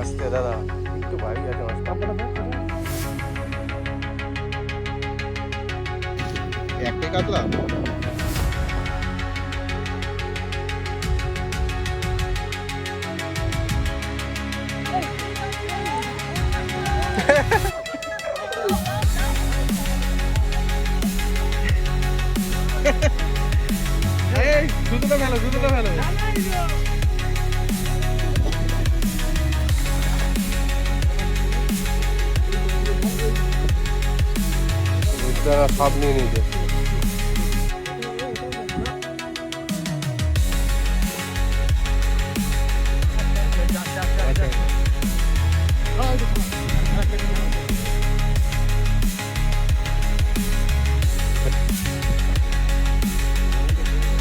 আসতে দাদা একটু ভাই আছে একটাই কাতলা এই বুঝতে সব নিয়ে নিয়েছে।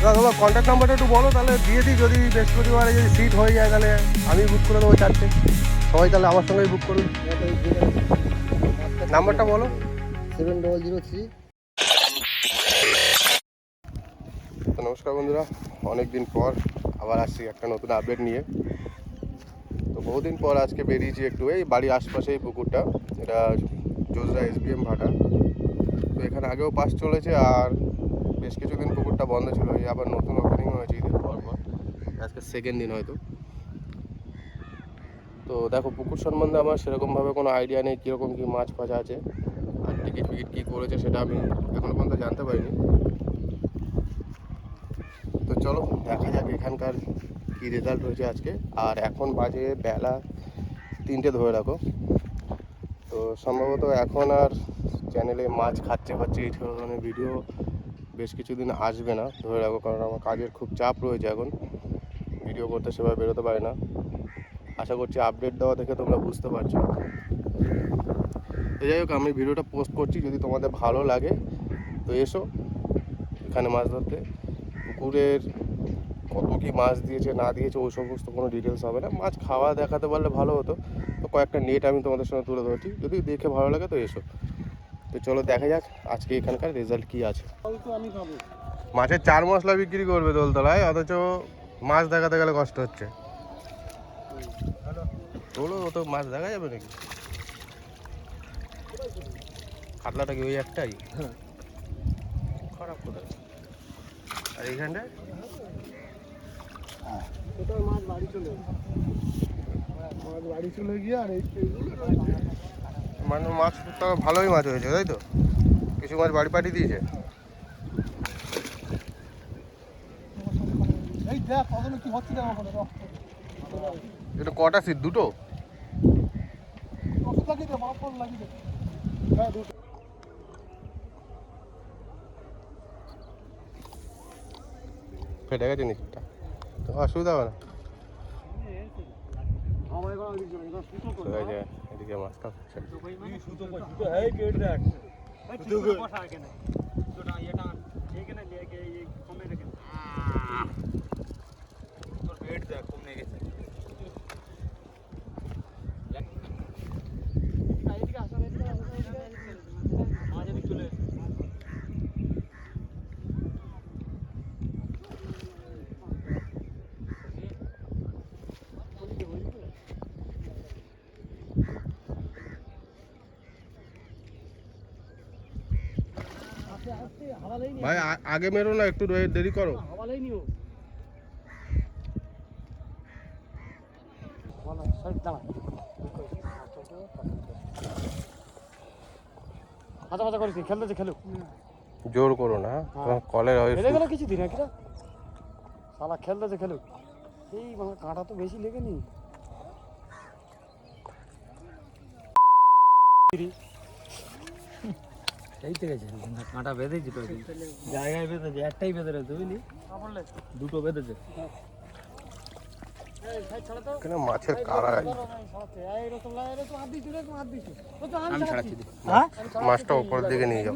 দাদা তোমার কন্ট্যাক্ট নাম্বারটা একটু বলো, তাহলে দিয়ে দিই, যদি বৃহস্পতিবারে যদি সিট হয়ে যায়, তাহলে আমি বুক করে দেবো চারটে। সবাই তাহলে আমার সঙ্গেই বুক করুন। নাম্বারটা বলো। সেভেন ডবল জিরো থ্রি নমস্কার বন্ধুরা অনেক দিন পর আবার আসছি একটা নতুন আপডেট নিয়ে। তো বহুদিন পর আজকে বেরিয়েছি একটু এই বাড়ির আশপাশে এই পুকুরটা, এটা জোজরা এসবিএম ভাটা। তো এখানে আগেও পাস চলেছে আর বেশ কিছুদিন পুকুরটা বন্ধ ছিল, এই আবার নতুন ওপেনিং হয়েছে ঈদের পর পর। আজকে সেকেন্ড দিন হয়তো। তো দেখো, পুকুর সম্বন্ধে আমার সেরকমভাবে কোনো আইডিয়া নেই, কীরকম কী মাছ ফাছ আছে। টিকিট ফিকিট কী করেছে সেটা আমি এখনও পর্যন্ত জানতে পারিনি। তো চলো, দেখা যাক এখানকার কী রেজাল্ট হয়েছে আজকে। আর এখন বাজে বেলা তিনটে ধরে রাখো। তো সম্ভবত এখন আর চ্যানেলে মাছ খাচ্ছে খাচ্ছে এই ধরনের ভিডিও বেশ কিছুদিন আসবে না, ধরে রাখো, কারণ আমার কাজের খুব চাপ রয়েছে এখন। ভিডিও করতে সেভাবে বেরোতে পারে না। আশা করছি আপডেট দেওয়া থেকে তোমরা বুঝতে পারছ। তো যাই হোক, আমি ভিডিওটা পোস্ট করছি যদি তোমাদের ভালো লাগে। তো এসো, এখানে মাছ ধরতে। পুকুরের কত কি মাছ দিয়েছে, না দিয়েছে, ওই সমস্ত কোনো ডিটেলস হবে না। মাছ খাওয়া দেখাতে পারলে ভালো হতো। তো কয়েকটা নেট আমি তোমাদের সঙ্গে তুলে ধরছি। যদি দেখে ভালো লাগে তো এসো। তো চলো দেখা যাক আজকে এখানকার রেজাল্ট কি আছে। মাছের চার মশলা বিক্রি করবে দোলতলায়, অথচ মাছ দেখাতে গেলে কষ্ট হচ্ছে। বলো তো মাছ দেখা যাবে নাকি? কাতলাটা কি ওই একটাই? খারাপ কোথায়? আর এইখানটায়? কোথাও মাছ বাড়ি চলে মাছ বাড়ি চলে গিয়ে আর এই মানে মাছ তো ভালোই মাছ হয়েছে তাই তো? কিছু মাছ বাড়ি পাঠিয়ে দিয়েছে। এটা কটা সিট দুটো? লাগিয়ে দে লাগিয়ে দে হ্যাঁ দুটো ফেটে গেছে নিচটা তো অসুবিধা হবে না আমার এখন ওদিকে চলে গেছে সুতো তো এই যে এদিকে মাছটা হচ্ছে সুতো সুতো এই গেট দেখ ভাই আগে মেরো না একটু দেরি করো। খেলতেছে খেলুক। জোর করো না কলের হয় হেরে গেল কিছু দিন কিরা শালা খেলতেছে খেলুক। এই বাবা কাঁটা তো বেশি লেগেনি। গেছে কাঁটা বেঁধেছি তো জায়গায় বেঁধেছে একটাই বেঁধে রয়েছে বুঝলি? দুটো বেঁধেছে। এখানে মাছের কারা দি। মাছটা উপরের দিকে নিয়ে যাও।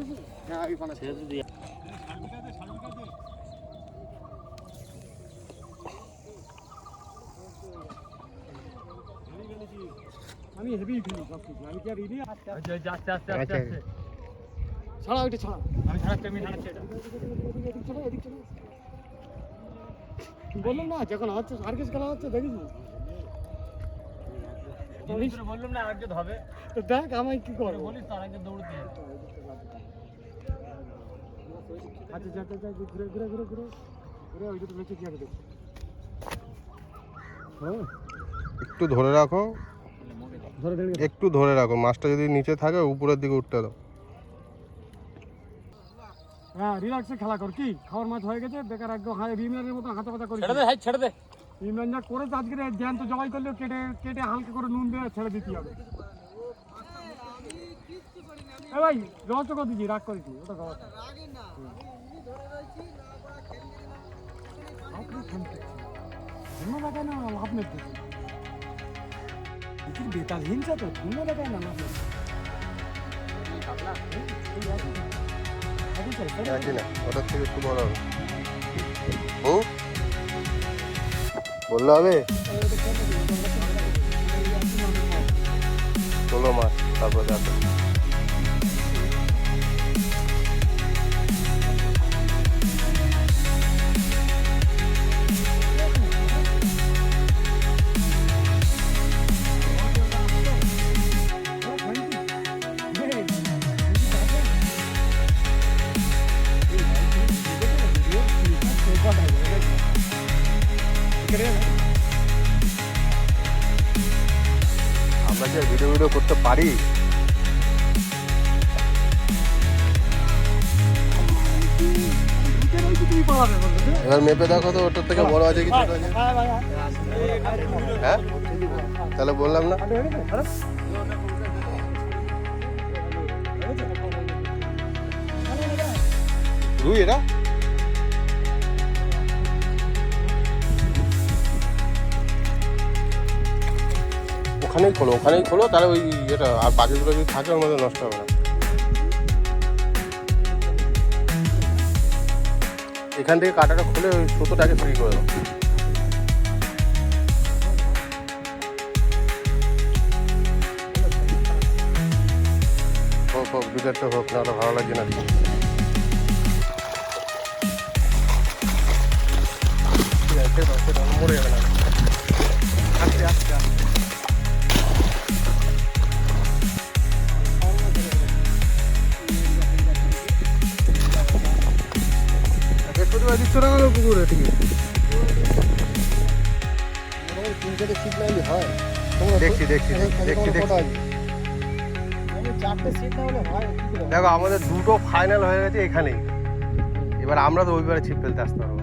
আমি হেভি ফেলি সব কিছু আমি কি আর আস্তে আস্তে আস্তে আচ্ছা। আস্তে ছাড়া ওইটা ছাড়া আমি ছাড়াচ্ছি আমি ছাড়াচ্ছি এটা। চলো এদিক চলো। বললাম না যখন হচ্ছে সার্কেস খেলা হচ্ছে দেখিস না। বললাম না আরেকজন হবে তো দেখ আমায় কি করব? বলিস তো আরেকজন দৌড়তে। আচ্ছা যা যা যা ঘুরে ঘুরে ঘুরে ঘুরে। ঘুরে ওই দুটো কি হবে দেখ হ্যাঁ। একটু ধরে রাখো। একটু ধরে রাখো মাছটা যদি নিচে থাকে উপরের দিকে উঠতে দাও। হ্যাঁ রিল্যাক্সে খেলা কর। কি? খাওয়ার মাছ হয়ে গেছে বেকার একদম হাই রিমিয়ারের মতো হাতে পাতা করে ছেড়ে দে হাই ছেড়ে দে। রিমিয়ার যা করেছে আজকে জ্যান্ত জবাই করলেও কেটে কেটে হালকা করে নুন দিয়ে ছেড়ে দিতে হবে। এ ভাই রহস্য করে দিচ্ছি রাগ করেছি ওটা খাওয়া। ঠান্ডা না। লাভ নেই বেতাল হিংসা তো লাগায় না লাভ নেই একই না থেকে একটু হবে হুম বললে হবে? ষোলো তারপর পারি এবার মেপে দেখো তো ওটার থেকে বড় আছে কি ছোট আছে? হ্যাঁ? তাহলে বললাম না? রুই এরা ওখানেই খোলো ওখানেই খোলো, তাহলে ওই এটা আর বাকিগুলো যদি থাকে ওর মধ্যে নষ্ট হবে না। এখান থেকে কাঁটাটা খুলে ওই সুতোটাকে ফ্রি করে দাও। হোক হোক হোক ভালো লাগছে না। মরে যাবে না। পুকুরে ঠিক দেখছি দেখছি দেখছি দেখো, আমাদের দুটো ফাইনাল হয়ে গেছে এখানেই। এবার আমরা তো ওইবারে ছিপ ফেলতে আসতে পারব।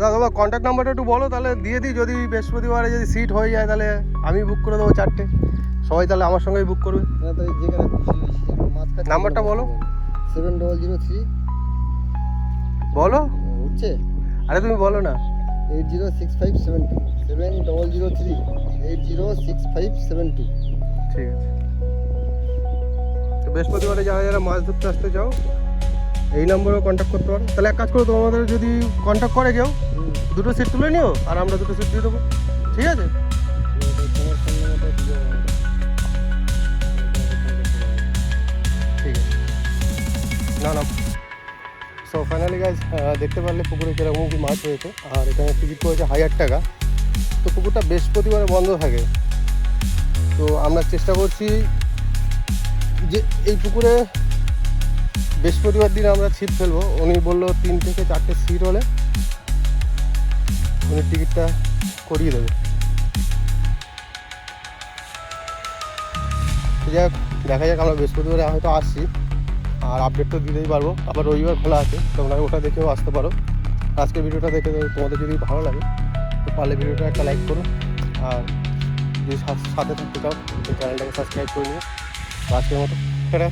দাদা কন্ট্যাক্ট নাম্বারটা একটু বলো, তাহলে দিয়ে দিই। যদি বৃহস্পতিবারে যদি সিট হয়ে যায়, তাহলে আমি বুক করে দেবো চারটে। সবাই তাহলে আমার সঙ্গেই বুক করবে। নাম্বারটা বলো। সেভেন ডবল জিরো থ্রি বলো। উঠছে? আরে তুমি বলো না। Eight zero six five seven two seven double zero three eight zero six five seven two ঠিক আছে। তো বৃহস্পতিবারে যারা যারা মাছ ধরতে আসতে চাও এই নম্বরেও কন্ট্যাক্ট করতে পারো। তাহলে এক কাজ করো তোমাদের যদি কন্ট্যাক্ট করে কেউ দুটো সিট তুলে নিও আর আমরা দুটো সিট দিয়ে দেবো। ঠিক আছে? না না সো ফাইনালি গাইজ দেখতে পারলে পুকুরে কীরকম কি মাছ হয়েছে আর এখানে টিকিট পড়েছে হাজার টাকা। তো পুকুরটা বৃহস্পতিবারে বন্ধ থাকে। তো আমরা চেষ্টা করছি যে এই পুকুরে বৃহস্পতিবার দিন আমরা ছিপ ফেলব। উনি বলল তিন থেকে চারটে সিট হলে উনি টিকিটটা করিয়ে দেবে। যাই দেখা যাক আমরা বৃহস্পতিবারে হয়তো আসছি। আর আপডেট তো দিতেই পারব। আবার রবিবার খোলা আছে, তোমরা ওটা দেখেও আসতে পারো। আজকের ভিডিওটা দেখে তোমাদের যদি ভালো লাগে, তো পারলে ভিডিওটা একটা লাইক করো। আর যদি সাথে থাকতে চাও চ্যানেলটাকে সাবস্ক্রাইব করে নিও আজকের মতো সেটা